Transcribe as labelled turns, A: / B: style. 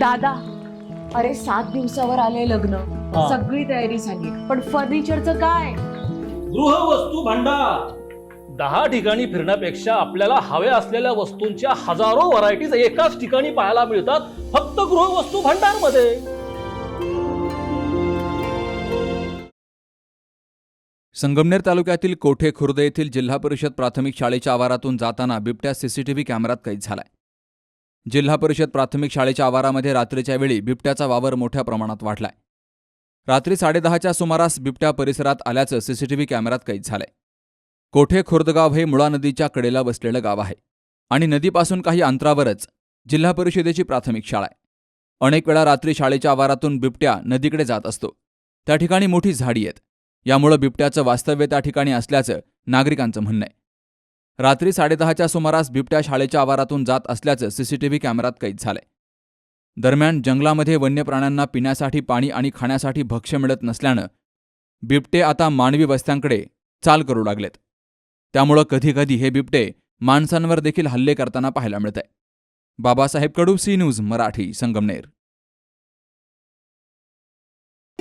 A: दादा अरे सात दिवसावर आले लग्न.
B: हा.
A: सगळी तयारी झाली. पण फर्निचरचं काय?
B: गृहवस्तू भांडार. दहा ठिकाणी फिरण्यापेक्षा आपल्याला हव्या असलेल्या वस्तूंच्या हजारो व्हरायटीज एकाच ठिकाणी पाहायला मिळतात फक्त गृहवस्तू भांडारमध्ये
C: संगमनेर तालुक्यातील कोठे खुर्द येथील जिल्हा परिषद प्राथमिक शाळेच्या आवारातून जाताना बिबट्या सीसीटीव्ही कॅमेऱ्यात कैद झालाय. जिल्हा परिषद प्राथमिक शाळेच्या आवारामध्ये रात्रीच्या वेळी बिबट्याचा वावर मोठ्या प्रमाणात वाढलाय. रात्री साडेदहाच्या सुमारास बिबट्या परिसरात आल्याचं सीसीटीव्ही कॅमेऱ्यात कैद झालंय. कोठे खुर्दगाव हे मुळा नदीच्या कडेला बसलेलं गाव आहे आणि नदीपासून काही अंतरावरच जिल्हा परिषदेची प्राथमिक शाळा आहे. अनेक वेळा रात्री शाळेच्या आवारातून बिबट्या नदीकडे जात असतो. त्या ठिकाणी मोठी झाडी आहेत. यामुळं बिबट्याचं वास्तव्य त्या ठिकाणी असल्याचं नागरिकांचं म्हणणं आहे. रात्री साडेदहाच्या सुमारास बिबट्या शाळेच्या आवारातून जात असल्याचं सीसीटीव्ही कॅमेरात कैद झालंय. दरम्यान जंगलामध्ये वन्य प्राण्यांना पिण्यासाठी पाणी आणि खाण्यासाठी भक्ष्य मिळत नसल्यानं बिबटे आता मानवी वस्त्यांकडे चाल करू लागलेत. त्यामुळं कधीकधी हे बिबटे माणसांवर देखील हल्ले करताना पाहायला मिळतंय. Babasaheb Kadu C news Marathi Sangamner.